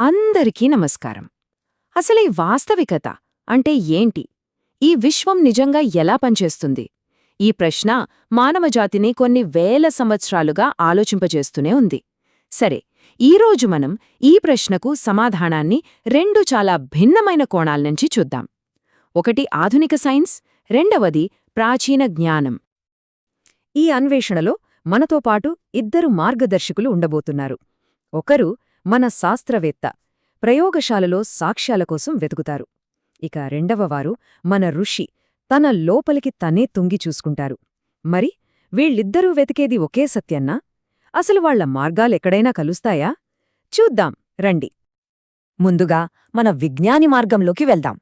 అందరికీ నమస్కారం. అసలే వాస్తవికత అంటే ఏంటి? ఈ విశ్వం నిజంగా ఎలా పనిచేస్తుంది? ఈ ప్రశ్న మానవజాతిని కొన్ని వేల సంవత్సరాలుగా ఆలోచింపజేస్తూనే ఉంది. సరే ఈరోజు మనం ఈ ప్రశ్నకు సమాధానాన్ని రెండు చాలా భిన్నమైన కోణాల నుంచి చూద్దాం. ఒకటి ఆధునిక సైన్స్ రెండవది ప్రాచీన జ్ఞానం. ఈ అన్వేషణలో మనతో పాటు ఇద్దరు మార్గదర్శకులు ఉండబోతున్నారు. ఒకరు మన శాస్త్రవేత్త ప్రయోగశాలలో సాక్ష్యాల కోసం వెతుకుతారు. ఇక రెండవవారు మన ఋషి తన లోపలికి తనే తుంగి చూసుకుంటారు. మరి వీళ్ళిద్దరూ వెతికేది ఒకే సత్యన్నా? అసలు వాళ్ళ మార్గాలెక్కడైనా కలుస్తాయా? చూద్దాం రండి. ముందుగా మన విజ్ఞాని మార్గంలోకి వెళ్దాం.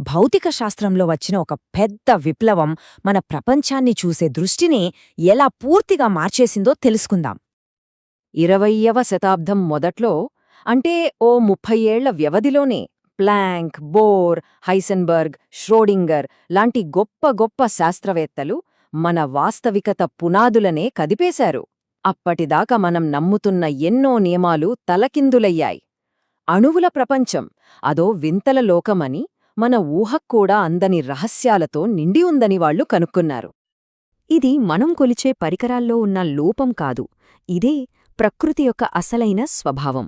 భౌతిక శాస్త్రంలో వచ్చిన ఒక పెద్ద విప్లవం మన ప్రపంచాన్ని చూసే దృష్టిని ఎలా పూర్తిగా మార్చేసిందో తెలుసుకుందాం. ఇరవయ్యవ శతాబ్దం మొదట్లో అంటే ఓ ముప్పై ఏళ్ళ వ్యవధిలోనే ప్లాంక్ బోర్ హైసెన్బర్గ్ ష్రోడింగర్ లాంటి గొప్ప గొప్ప శాస్త్రవేత్తలు మన వాస్తవికత పునాదులనే కదిపేశారు. అప్పటిదాకా మనం నమ్ముతున్న ఎన్నో నియమాలు తలకిందులయ్యాయి. అణువుల ప్రపంచం అదో వింతల లోకమని మన ఊహక్కూడా అందని రహస్యాలతో నిండి ఉందని వాళ్ళు కనుక్కున్నారు. ఇది మనం కొలిచే పరికరాల్లో ఉన్న లోపం కాదు. ఇదే ప్రకృతి యొక్క అసలైన స్వభావం.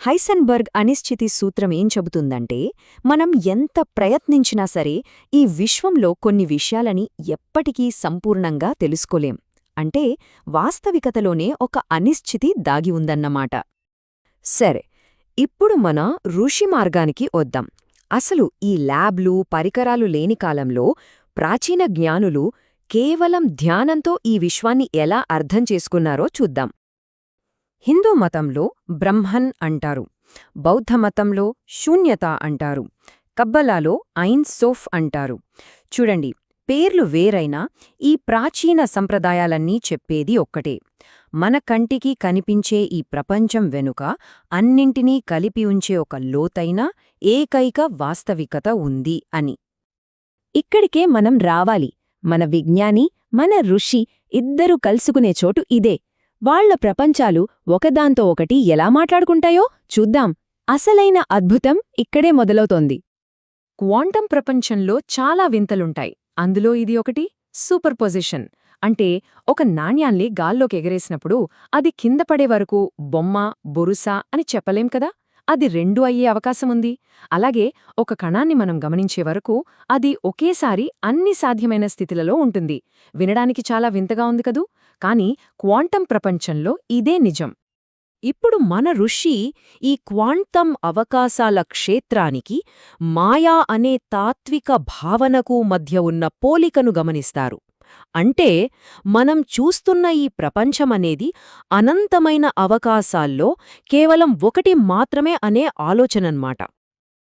హైసన్బర్గ్ అనిశ్చితి సూత్రం ఏం చెబుతుందంటే మనం ఎంత ప్రయత్నించినా సరే ఈ విశ్వంలో కొన్ని విషయాలని ఎప్పటికీ సంపూర్ణంగా తెలుసుకోలేం. అంటే వాస్తవికతలోనే ఒక అనిశ్చితి దాగి ఉందన్నమాట. సరే ఇప్పుడు మన ఋషి మార్గానికి వద్దాం. అసలు ఈ ల్యాబ్లు పరికరాలు లేని కాలంలో ప్రాచీన జ్ఞానులు కేవలం ధ్యానంతో ఈ విశ్వాన్ని ఎలా అర్థం చేసుకున్నారో చూద్దాం. హిందూ మతంలో బ్రహ్మన్ అంటారు బౌద్ధమతంలో శూన్యత అంటారు కబ్బలాలో ఐన్సోఫ్ అంటారు. చూడండి పేర్లు వేరైనా ఈ ప్రాచీన సంప్రదాయాలన్నీ చెప్పేది ఒక్కటే. మన కంటికి కనిపించే ఈ ప్రపంచం వెనుక అన్నింటినీ కలిపి ఉంచే ఒక లోతైన ఏకైక వాస్తవికత ఉంది అని. ఇక్కడికే మనం రావాలి. మన విజ్ఞాని మన ఋషి ఇద్దరూ కలుసుకునే చోటు ఇదే. వాళ్ళ ప్రపంచాలు ఒకదాంతో ఒకటి ఎలా మాట్లాడుకుంటాయో చూద్దాం. అసలైన అద్భుతం ఇక్కడే మొదలవుతోంది. క్వాంటం ప్రపంచంలో చాలా వింతలుంటాయి. అందులో ఇది ఒకటి సూపర్ పొజిషన్ అంటే ఒక నాణ్యాన్ని గాల్లోకి ఎగరేసినప్పుడు అది కింద పడే వరకు బొమ్మ బొరుసా అని చెప్పలేం కదా? అది రెండు అయ్యే అవకాశముంది. అలాగే ఒక కణాన్ని మనం గమనించే వరకు అది ఒకేసారి అన్ని సాధ్యమైన స్థితిలలో ఉంటుంది. వినడానికి చాలా వింతగా ఉంది కదూ? కాని క్వాంటం ప్రపంచంలో ఇదే నిజం. ఇప్పుడు మన ఋషి ఈ క్వాంటం అవకాశాల క్షేత్రానికి మాయా అనే తాత్విక భావనకు మధ్య ఉన్న పోలికను గమనిస్తారు. అంటే మనం చూస్తున్న ఈ ప్రపంచమనేది అనంతమైన అవకాశాల్లో కేవలం ఒకటి మాత్రమే అనే ఆలోచనన్మాట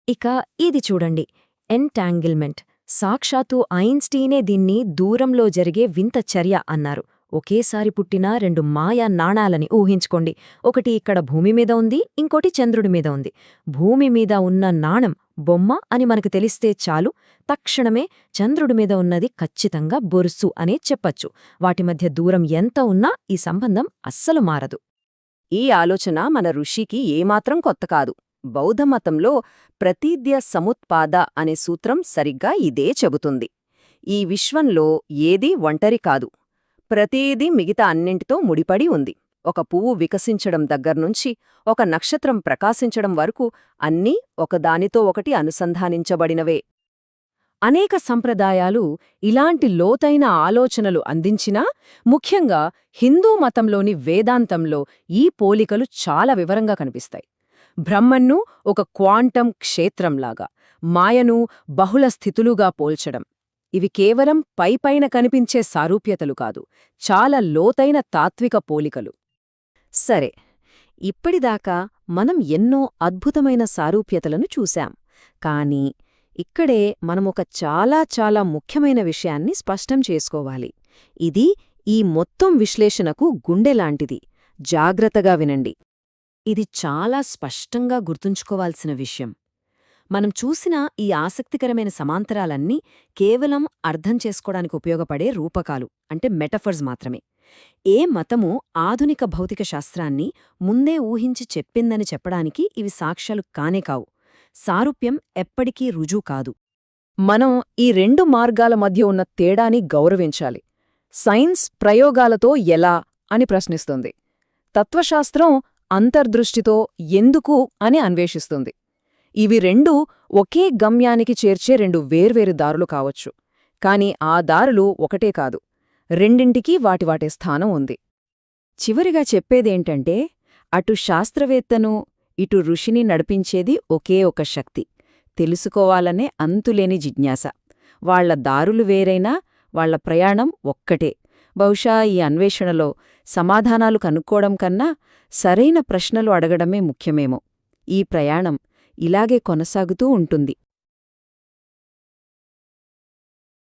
ఇక ఇది చూడండి. ఎంటాంగిల్మెంట్. సాక్షాత్తు ఐన్స్టీనే దీన్ని దూరంలో జరిగే వింత చర్య అన్నారు. ఒకేసారి పుట్టిన రెండు మాయా నాణాలని ఊహించుకోండి. ఒకటి ఇక్కడ భూమి మీద ఉంది ఇంకోటి చంద్రుడి మీద ఉంది. భూమి మీద ఉన్న నాణం బొమ్మ అని మనకు తెలిస్తే చాలు తక్షణమే చంద్రుడి మీద ఉన్నది ఖచ్చితంగా బొరుసు అనే చెప్పచ్చు. వాటి మధ్య దూరం ఎంత ఉన్నా ఈ సంబంధం అస్సలు మారదు. ఈ ఆలోచన మన ఋషికి ఏమాత్రం కొత్త కాదు. బౌద్ధమతంలో ప్రతీద్య సముత్పాద అనే సూత్రం సరిగ్గా ఇదే చెబుతుంది. ఈ విశ్వంలో ఏదీ ఒంటరి కాదు. ప్రతీదీ మిగతా అన్నింటితో ముడిపడి ఉంది. ఒక పువ్వు వికసించడం దగ్గర్నుంచి ఒక నక్షత్రం ప్రకాశించడం వరకు అన్నీ ఒకదానితో ఒకటి అనుసంధానించబడినవే. అనేక సంప్రదాయాలు ఇలాంటి లోతైన ఆలోచనలు అందించినా ముఖ్యంగా హిందూ మతంలోని వేదాంతంలో ఈ పోలికలు చాలా వివరంగా కనిపిస్తాయి. బ్రహ్మన్ను ఒక క్వాంటం క్షేత్రంలాగా మాయను బహుళ స్థితులుగా పోల్చడం ఇవి కేవలం పైపైన కనిపించే సారూప్యతలు కాదు చాలా లోతైన తాత్విక పోలికలు. సరే ఇప్పటిదాకా మనం ఎన్నో అద్భుతమైన సారూప్యతలను చూశాం కాని ఇక్కడే మనమొక చాలా చాలా ముఖ్యమైన విషయాన్ని స్పష్టం చేసుకోవాలి. ఇది ఈ మొత్తం విశ్లేషణకు గుండెలాంటిది జాగ్రత్తగా వినండి. ఇది చాలా స్పష్టంగా గుర్తుంచుకోవాల్సిన విషయం. మనం చూసిన ఈ ఆసక్తికరమైన సమాంతరాలన్నీ కేవలం అర్థం చేసుకోవడానికి ఉపయోగపడే రూపకాలు అంటే మెటఫర్స్ మాత్రమే. ఏ మతము ఆధునిక భౌతిక శాస్త్రాన్ని ముందే ఊహించి చెప్పిందని చెప్పడానికి ఇవి సాక్ష్యాలు కానే కావు. సారూప్యం ఎప్పటికీ రుజువు కాదు. మనం ఈ రెండు మార్గాల మధ్య ఉన్న తేడాని గౌరవించాలి. సైన్స్ ప్రయోగాలతో ఎలా అని ప్రశ్నిస్తుంది. తత్వశాస్త్రం అంతర్దృష్టితో ఎందుకు అని అన్వేషిస్తుంది. ఇవి రెండూ ఒకే గమ్యానికి చేర్చే రెండు వేర్వేరు దారులు కావచ్చు. కాని ఆ దారులు ఒకటే కాదు. రెండింటికీ వాటి స్థానం ఉంది. చివరిగా చెప్పేదేంటంటే అటు శాస్త్రవేత్తను ఇటు ఋషిని నడిపించేది ఒకే ఒక శక్తి. తెలుసుకోవాలనే అంతులేని జిజ్ఞాస. వాళ్ళ దారులు వేరైనా వాళ్ళ ప్రయాణం ఒక్కటే. బహుశా ఈ అన్వేషణలో సమాధానాలు కనుక్కోవడం కన్నా సరైన ప్రశ్నలు అడగడమే ముఖ్యమేమో. ఈ ప్రయాణం ఇలాగే కొనసాగుతూ ఉంటుంది.